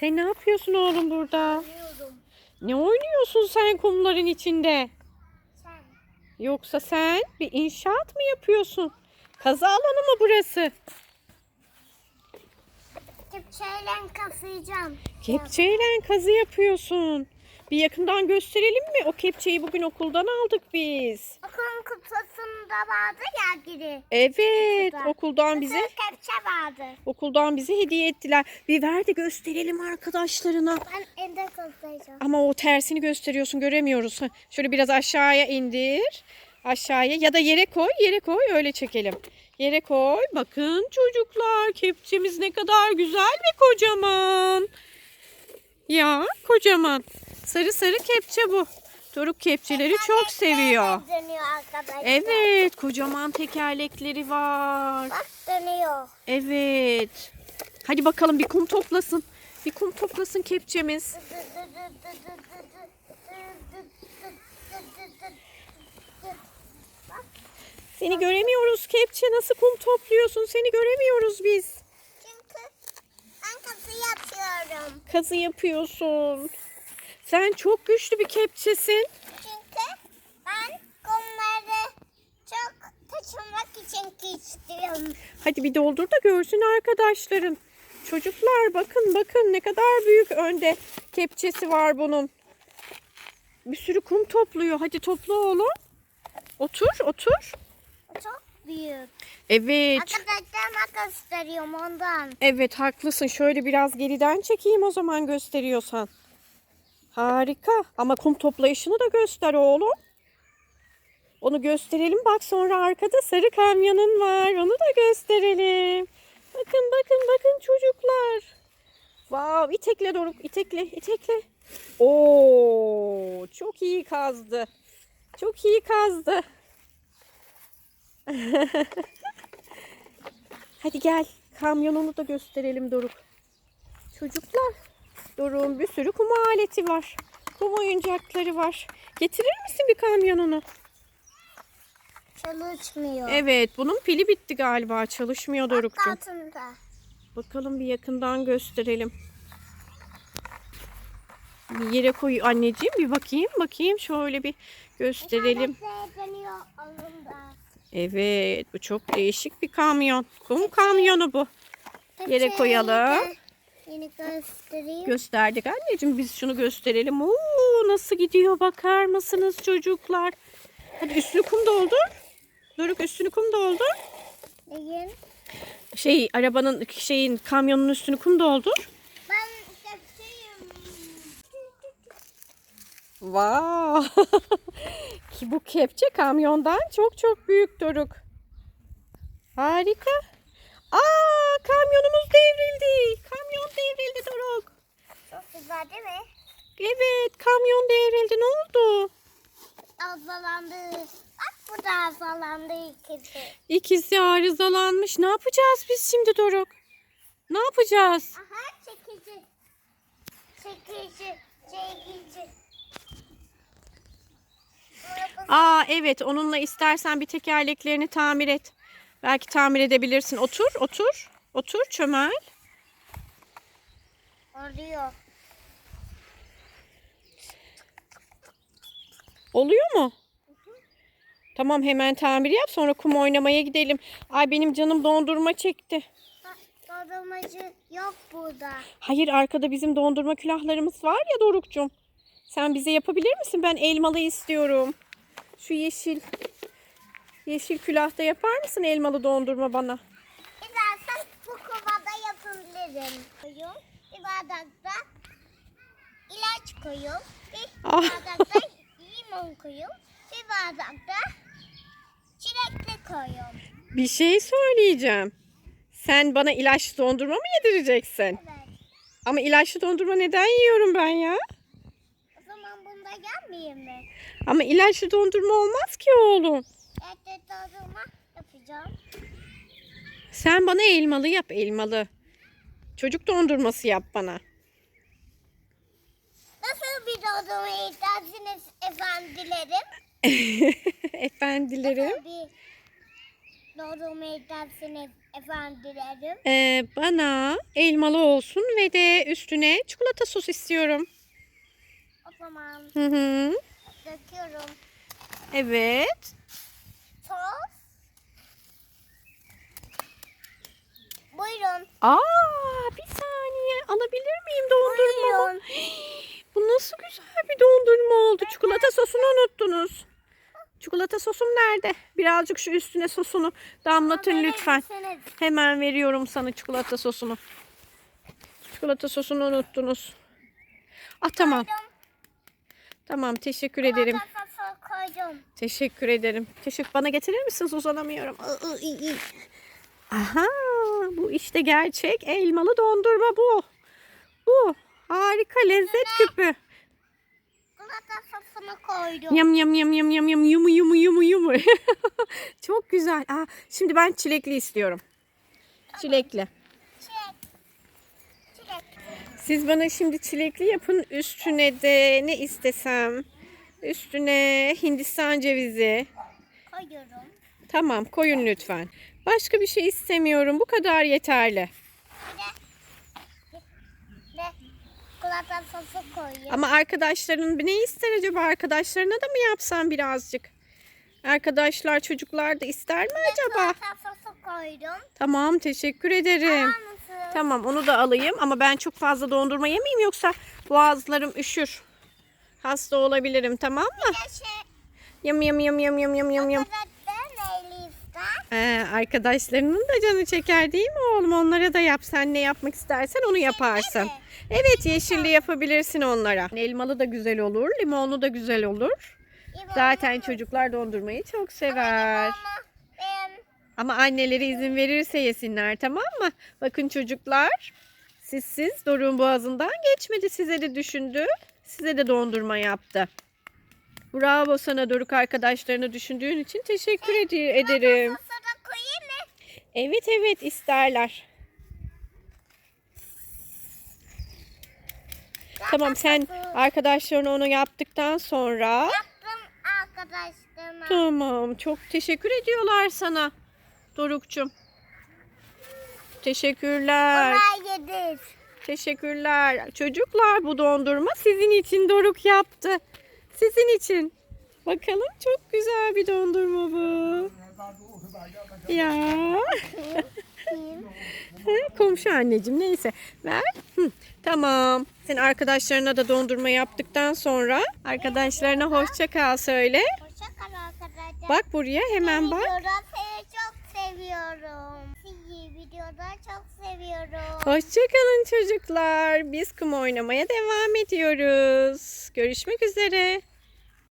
Sen ne yapıyorsun oğlum burada? Biliyorum. Ne oynuyorsun sen kumların içinde? Sen. Yoksa sen bir inşaat mı yapıyorsun? Kazı alanı mı burası? Kepçeyle kafayacağım. Kepçeyle kazı yapıyorsun. Bir yakından gösterelim mi? O kepçeyi bugün okuldan aldık biz. Okulun kutusunda vardı ya biri. Evet, Kutuda. okuldan bize sürü kepçe vardı. okuldan bize hediye ettiler. Bir ver de gösterelim arkadaşlarına. Ben evde kafayacağım. Ama o tersini gösteriyorsun göremiyoruz. Şöyle biraz aşağıya indir. Aşağıya ya da yere koy. Yere koy öyle çekelim. Yere koy. Bakın çocuklar kepçemiz ne kadar güzel ve kocaman. Ya kocaman. Sarı sarı kepçe bu. Doruk kepçeleri çok seviyor. Dönüyor arkadaşlar. Evet kocaman tekerlekleri var. Bak dönüyor. Evet. Hadi bakalım bir kum toplasın. Bir kum toplasın kepçemiz. Seni göremiyoruz kepçe. Nasıl kum topluyorsun? Seni göremiyoruz biz. Çünkü ben kafı yapıyorum. Kazı yapıyorsun. Sen çok güçlü bir kepçesin. Çünkü ben kumları çok taşımak için istiyorum. Hadi bir doldur da görsün arkadaşların. Çocuklar bakın bakın ne kadar büyük önde kepçesi var bunun. Bir sürü kum topluyor. Hadi topla oğlum. Otur otur. Çok büyük. Evet. Arkadaşlarıma gösteriyorum ondan. Evet haklısın. Şöyle biraz geriden çekeyim o zaman gösteriyorsan. Harika. Ama kum toplayışını da göster oğlum. Onu gösterelim. Bak sonra arkada sarı kamyonun var. Onu da gösterelim. Bakın bakın bakın çocuklar. Vav itekle Doruk itekle itekle. Oo çok iyi kazdı. Çok iyi kazdı. Hadi gel. Kamyonunu da gösterelim Doruk. Çocuklar. Doruk'un bir sürü kum aleti var. Kum oyuncakları var. Getirir misin bir kamyonunu? Çalışmıyor. Evet bunun pili bitti galiba. Çalışmıyor Doruk'cum. Altında. Bakalım bir yakından gösterelim. Bir yere koy anneciğim bir bakayım bakayım şöyle bir gösterelim. Evet bu çok değişik bir kamyon. Kum kamyonu bu. Yere koyalım. Yeni göstereyim. Gösterdik anneciğim biz şunu gösterelim. Oo nasıl gidiyor bakar mısınız çocuklar? Hadi üstünü kum doldur. Doruk üstünü kum doldur. Neyin? Şey arabanın şeyin kamyonun üstünü kum doldur. Ben kepçeyim. Wow. Ki bu kepçe kamyondan çok çok büyük Doruk. Harika. Aa kamyonumuz devrildi. Kamyon devrildi Doruk. Çok güzel değil mi? Evet kamyon devrildi. Ne oldu? Arızalandı. Bak burada arızalandı ikisi. İkisi arızalanmış. Ne yapacağız biz şimdi Doruk? Ne yapacağız? Aha çekici. Çekici. Çekici. Aa evet onunla istersen bir tekerleklerini tamir et. Belki tamir edebilirsin. Otur otur. Otur çömel. Oluyor. Oluyor mu? Tamam hemen tamir yap sonra kum oynamaya gidelim. Ay benim canım dondurma çekti. Dondurmacı yok burada. Hayır arkada bizim dondurma külahlarımız var ya Doruk'cum. Sen bize yapabilir misin? Ben elmalı istiyorum. Şu yeşil yeşil külahta yapar mısın elmalı dondurma bana? İstersen bu kovada yapabilirim. Bir bardakta ilaç koyun. Bir Ah. bardakta limon koyun. Bir bardakta çilekli koyun. Bir şey söyleyeceğim. Sen bana ilaçlı dondurma mı yedireceksin? Evet. Ama ilaçlı dondurma neden yiyorum ben ya? O zaman bunda gelmeyeyim mi? Ama ilaçlı dondurma olmaz ki oğlum. Evet dondurma yapacağım. Sen bana elmalı yap elmalı. Çocuk dondurması yap bana. Nasıl bir dondurma istersiniz efendilerim? Efendilerim. Nasıl bir dondurma istersiniz efendilerim? Ee, bana elmalı olsun ve de üstüne çikolata sos istiyorum. O zaman Hı hı. döküyorum. Evet. Sos. Buyurun. Aa, bir saniye alabilir miyim dondurmamı? Buyurun. Bu nasıl güzel bir dondurma oldu. Çikolata sosunu unuttunuz. Çikolata sosum nerede? Birazcık şu üstüne sosunu damlatın Verir lütfen. Hemen veriyorum sana çikolata sosunu. Çikolata sosunu unuttunuz. Ah tamam. Koydum. Tamam teşekkür ederim. Çikolata sosu koydum. Teşekkür ederim. Teşekkür bana getirir misiniz? Uzanamıyorum. Aa, iyi, iyi. Aha, bu işte gerçek elmalı dondurma bu. Bu harika lezzet küpü. Çikolata sosunu koydum. Yam yam yam yam yam yam yumu yumu yumu yumu. Çok güzel. Aa, şimdi ben çilekli istiyorum. Çilekli. Çilek. Çilek. Siz bana şimdi çilekli yapın. Üstüne de ne istesem? Üstüne Hindistan cevizi. Koyuyorum. Tamam koyun lütfen. Başka bir şey istemiyorum. Bu kadar yeterli. Çikolata sosu koyuyorum. Ama arkadaşların ne ister acaba? Arkadaşlarına da mı yapsam birazcık? Arkadaşlar çocuklar da ister mi acaba? Sosu koydum. Tamam teşekkür ederim. Alır mısın? Tamam onu da alayım ama ben çok fazla dondurma yemeyeyim yoksa boğazlarım üşür. Hasta olabilirim tamam mı? Bir de şey, Yam yam yam yam yam yam yam yam. Ee, arkadaşlarının da canı çeker değil mi oğlum? Onlara da yap. Sen ne yapmak istersen onu yaparsın. Evet yeşilli yapabilirsin onlara. Elmalı da güzel olur. Limonlu da güzel olur. Zaten çocuklar dondurmayı çok sever. Ama anneleri izin verirse yesinler tamam mı? Bakın çocuklar sizsiz Doruk'un boğazından geçmedi. Size de düşündü. Size de dondurma yaptı. Bravo sana Doruk arkadaşlarını düşündüğün için teşekkür edi- ederim. sosu da koyayım mı? Evet evet isterler. Tamam sen arkadaşlarına onu yaptıktan sonra Yaptım arkadaşlarıma. tamam çok teşekkür ediyorlar sana Doruk'cum. Teşekkürler. Onlar yedir. Teşekkürler. Çocuklar bu dondurma sizin için Doruk yaptı. Sizin için. Bakalım çok güzel bir dondurma bu. Ya. Komşu anneciğim neyse ver. Hı, tamam. Sen arkadaşlarına da dondurma yaptıktan sonra arkadaşlarına hoşça kal söyle. Hoşça kal arkadaşlar. Bak buraya hemen bak. Seni çok seviyorum. Sizi videoda çok seviyorum. Hoşçakalın çocuklar. Biz kum oynamaya devam ediyoruz. Görüşmek üzere.